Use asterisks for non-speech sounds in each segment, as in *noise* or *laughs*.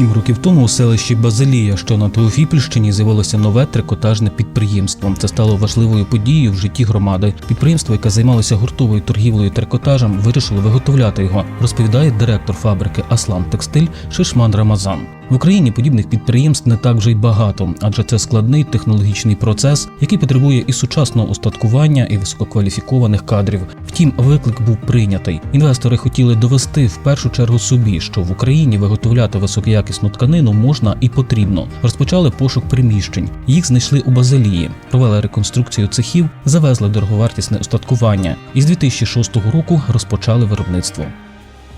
Сім років тому у селищі Базилія, що на Теофіпільщині, з'явилося нове трикотажне підприємство. Це стало важливою подією в житті громади. Підприємство, яке займалося гуртовою торгівлею трикотажем, вирішило виготовляти його. Розповідає директор фабрики Аслан Текстиль Шишман Рамазан. В Україні подібних підприємств не так вже й багато, адже це складний технологічний процес, який потребує і сучасного устаткування, і висококваліфікованих кадрів. Втім, виклик був прийнятий. Інвестори хотіли довести в першу чергу собі, що в Україні виготовляти високоякісну тканину можна і потрібно. Розпочали пошук приміщень. Їх знайшли у Базилії, провели реконструкцію цехів, завезли дороговартісне устаткування. І з 2006 року розпочали виробництво.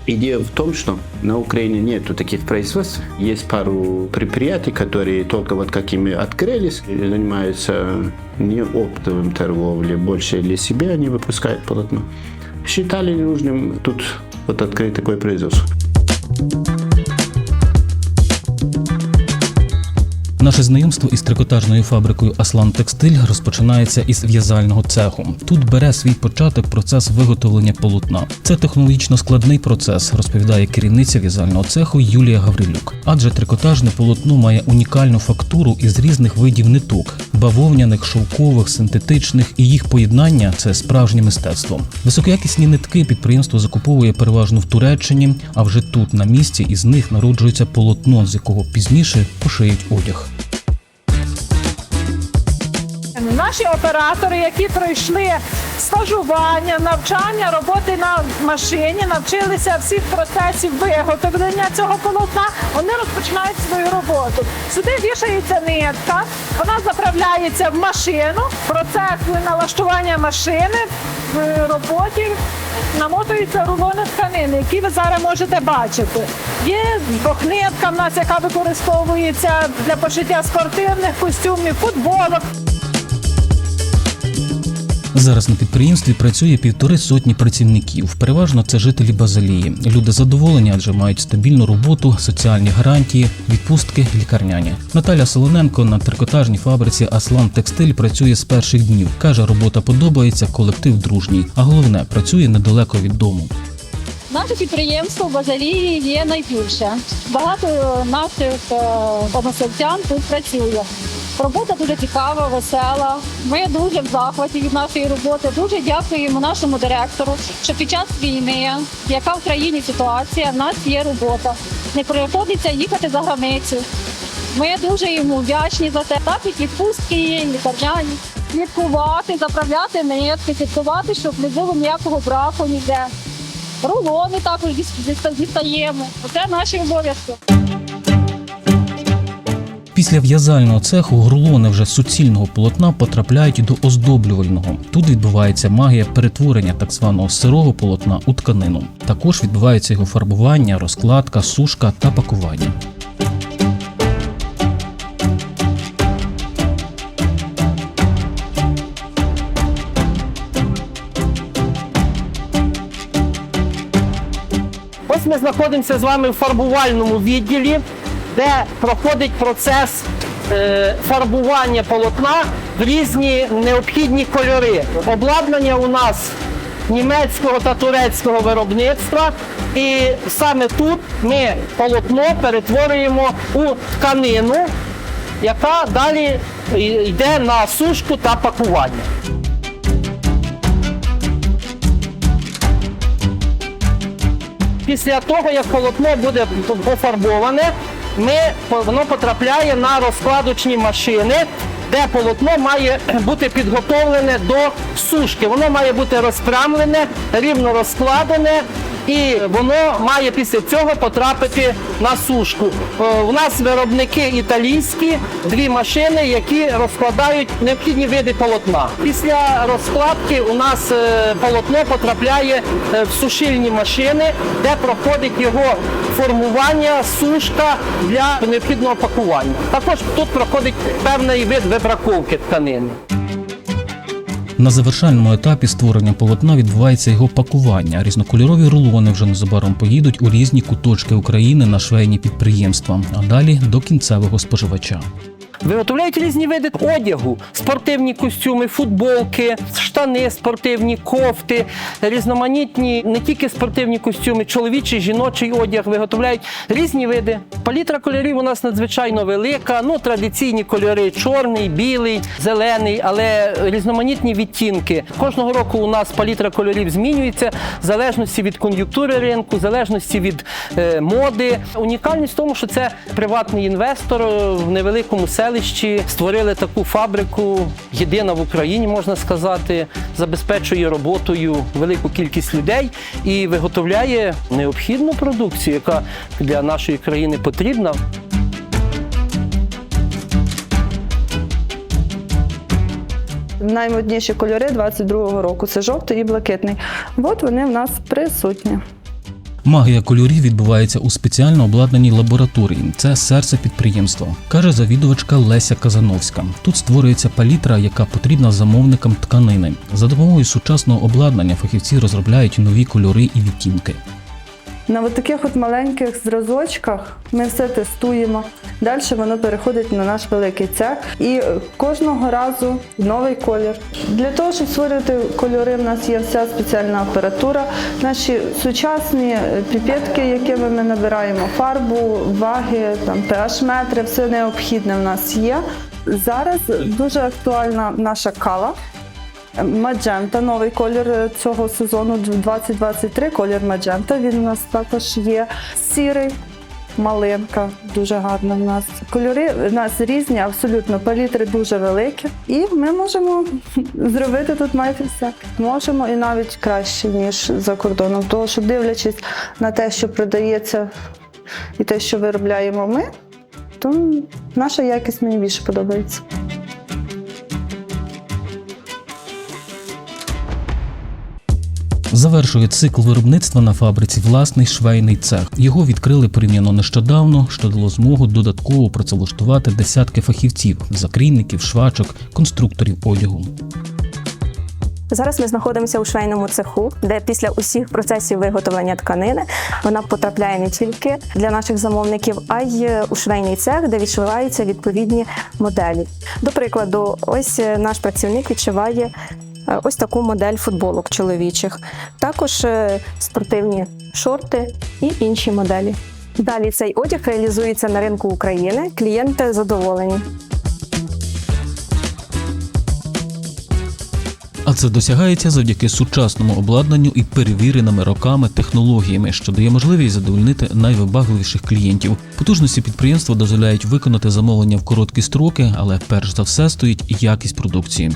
Идея в том, что на Украине нету таких производств. Есть пару предприятий, которые только вот какими открылись, занимаются не оптовым торговлей, больше для себя они выпускают полотно. Считали нужным тут вот открыть такое производство. Наше знайомство із трикотажною фабрикою Аслан Текстиль розпочинається із в'язального цеху. Тут бере свій початок процес виготовлення полотна. Це технологічно складний процес, розповідає керівниця в'язального цеху Юлія Гаврилюк. Адже трикотажне полотно має унікальну фактуру із різних видів ниток: бавовняних, шовкових, синтетичних, і їх поєднання це справжнє мистецтво. Високоякісні нитки підприємство закуповує переважно в Туреччині, а вже тут на місці із них народжується полотно, з якого пізніше пошиють одяг. Наші оператори, які пройшли стажування, навчання, роботи на машині, навчилися всіх процесів виготовлення цього полотна, вони розпочинають свою роботу. Сюди вішається нитка, вона заправляється в машину, процес налаштування машини в роботі намотуються рулони тканини, які ви зараз можете бачити. Є двохнитка в нас, яка використовується для пошиття спортивних костюмів, футболок. Зараз на підприємстві працює півтори сотні працівників. Переважно це жителі Базилії. Люди задоволені, адже мають стабільну роботу, соціальні гарантії, відпустки, лікарняні. Наталя Солоненко на трикотажній фабриці Аслан Текстиль працює з перших днів. каже, робота подобається, колектив дружній, а головне працює недалеко від дому. Наше підприємство в Базалії є найбільше. Багато наших е, односельчан тут працює. Робота дуже цікава, весела. Ми дуже в захваті від нашої роботи. Дуже дякуємо нашому директору, що під час війни, яка в країні ситуація, в нас є робота. Не приходиться їхати за границю. Ми дуже йому вдячні за це. Так і відпустки є, і лікарняні. Слідкувати, заправляти нитки, слідкувати, щоб не було ніякого браку ніде. Рулони також дістаємо. Це наші обов'язки. Після в'язального цеху рулони вже суцільного полотна потрапляють до оздоблювального. Тут відбувається магія перетворення так званого сирого полотна у тканину. Також відбувається його фарбування, розкладка, сушка та пакування. Ось ми знаходимося з вами в фарбувальному відділі, де проходить процес е, фарбування полотна в різні необхідні кольори. Обладнання у нас німецького та турецького виробництва. І саме тут ми полотно перетворюємо у тканину, яка далі йде на сушку та пакування. Після того, як полотно буде пофарбоване, ми, воно потрапляє на розкладочні машини, де полотно має *clears throat* бути підготовлене до сушки. Воно має бути розпрямлене, рівно розкладене. І воно має після цього потрапити на сушку. Е, У нас виробники італійські, дві машини, які розкладають необхідні види полотна. Після розкладки у нас е, полотно потрапляє е, в сушильні машини, де проходить його формування, сушка для необхідного пакування. Також тут проходить певний вид вибраковки тканини. На завершальному етапі створення полотна відбувається його пакування. Різнокольорові рулони вже незабаром поїдуть у різні куточки України на швейні підприємства, а далі до кінцевого споживача. Виготовляють різні види одягу, спортивні костюми, футболки, штани, спортивні кофти, різноманітні не тільки спортивні костюми, чоловічий, жіночий одяг виготовляють різні види. Палітра кольорів у нас надзвичайно велика. Ну, традиційні кольори чорний, білий, зелений, але різноманітні відтінки. Кожного року у нас палітра кольорів змінюється в залежності від кон'юнктури ринку, в залежності від е, моди. Унікальність в тому, що це приватний інвестор е, в невеликому селищі створили таку фабрику, єдина в Україні, можна сказати, забезпечує роботою велику кількість людей і виготовляє необхідну продукцію, яка для нашої країни потрібна. Наймодніші кольори 22-го року це жовтий і блакитний. От вони в нас присутні. Магія кольорів відбувається у спеціально обладнаній лабораторії. Це серце підприємства, каже завідувачка Леся Казановська. Тут створюється палітра, яка потрібна замовникам тканини. За допомогою сучасного обладнання фахівці розробляють нові кольори і відтінки. На от таких от маленьких зразочках ми все тестуємо. Далі воно переходить на наш великий цех і кожного разу новий колір. Для того, щоб створювати кольори, в нас є вся спеціальна апаратура. Наші сучасні піпетки, якими ми набираємо фарбу, ваги, там pH-метри, все необхідне в нас є. Зараз дуже актуальна наша кава. Маджента, новий колір е, цього сезону 2023, колір маджента. Він у нас також є сірий, малинка, дуже гарна в нас. Кольори в нас різні, абсолютно палітри дуже великі. І ми можемо *laughs* зробити тут майже все. Можемо і навіть краще, ніж за кордоном. Тому що дивлячись на те, що продається і те, що виробляємо ми, то наша якість мені більше подобається. Завершує цикл виробництва на фабриці власний швейний цех. Його відкрили порівняно нещодавно, що дало змогу додатково працевлаштувати десятки фахівців, закрійників, швачок, конструкторів одягу. Зараз ми знаходимося у швейному цеху, де після усіх процесів виготовлення тканини вона потрапляє не тільки для наших замовників, а й у швейний цех, де відшиваються відповідні моделі. До прикладу, ось е, наш працівник відшиває. Е, Ось таку модель футболок чоловічих, також е, спортивні шорти і інші моделі. Далі цей одяг реалізується на ринку України. Клієнти задоволені. А це досягається завдяки сучасному обладнанню і перевіреними роками технологіями, що дає можливість задовольнити найвибагливіших клієнтів. Потужності підприємства дозволяють виконати замовлення в короткі строки, але перш за все стоїть якість продукції.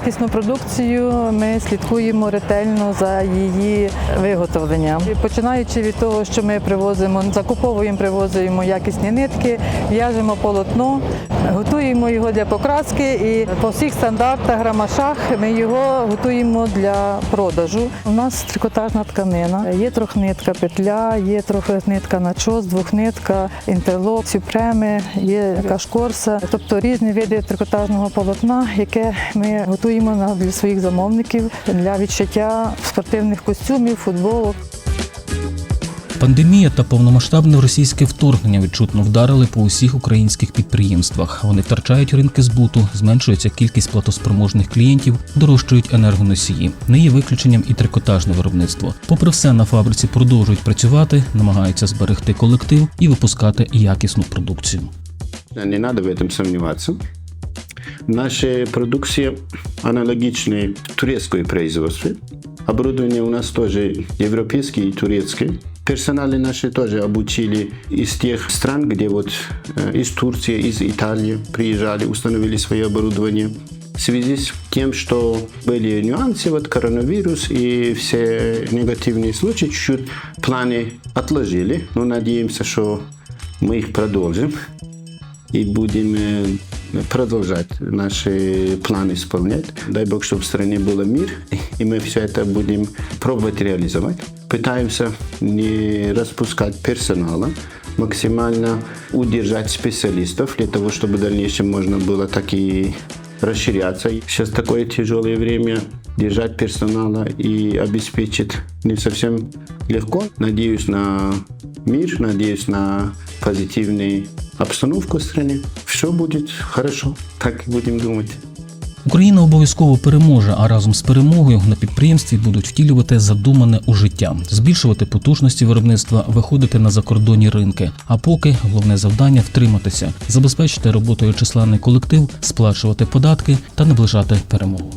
Якісну продукцію, ми слідкуємо ретельно за її виготовленням. Починаючи від того, що ми привозимо, закуповуємо, привозимо якісні нитки, в'яжемо полотно, готуємо його для покраски і по всіх стандартах, грамашах ми його готуємо для продажу. У нас трикотажна тканина, є трьохнитка петля, є трохи нитка начос, двохнитка, інтерлок, сюпреми, є кашкорса, тобто різні види трикотажного полотна, яке ми готуємо для своїх замовників для відшиття спортивних костюмів, футболок. Пандемія та повномасштабне російське вторгнення відчутно вдарили по усіх українських підприємствах. Вони втрачають ринки збуту, зменшується кількість платоспроможних клієнтів, дорожчають енергоносії. Не є виключенням і трикотажне виробництво. Попри все, на фабриці продовжують працювати, намагаються зберегти колектив і випускати якісну продукцію. Не надо в этом сомневаться. Наша продукция аналогичная турецкое производство. Оборудование у нас тоже европейское и турецкое. Персонали наши тоже обучили из тех стран, где вот э, из Турции, из Италии приезжали, установили свое оборудование. В связи с тем, что были нюансы, вот коронавирус и все негативные случаи, чуть-чуть планы отложили. Но надеемся, что мы их продолжим и будем э, продолжать наши планы исполнять. Дай Бог, чтобы в стране был мир, *laughs* и мы все это будем пробовать реализовать. Пытаемся не распускать персонала, максимально удержать специалистов для того, чтобы в дальнейшем можно было так и расширяться. Сейчас такое тяжелое время, держать персонала и обеспечить не совсем легко. Надеюсь на мир, надеюсь на позитивную обстановку в стране. Все будет хорошо, так и будем думать. Україна обов'язково переможе, а разом з перемогою на підприємстві будуть втілювати задумане у життя, збільшувати потужності виробництва, виходити на закордонні ринки. А поки головне завдання втриматися, забезпечити роботою численний колектив, сплачувати податки та наближати перемогу.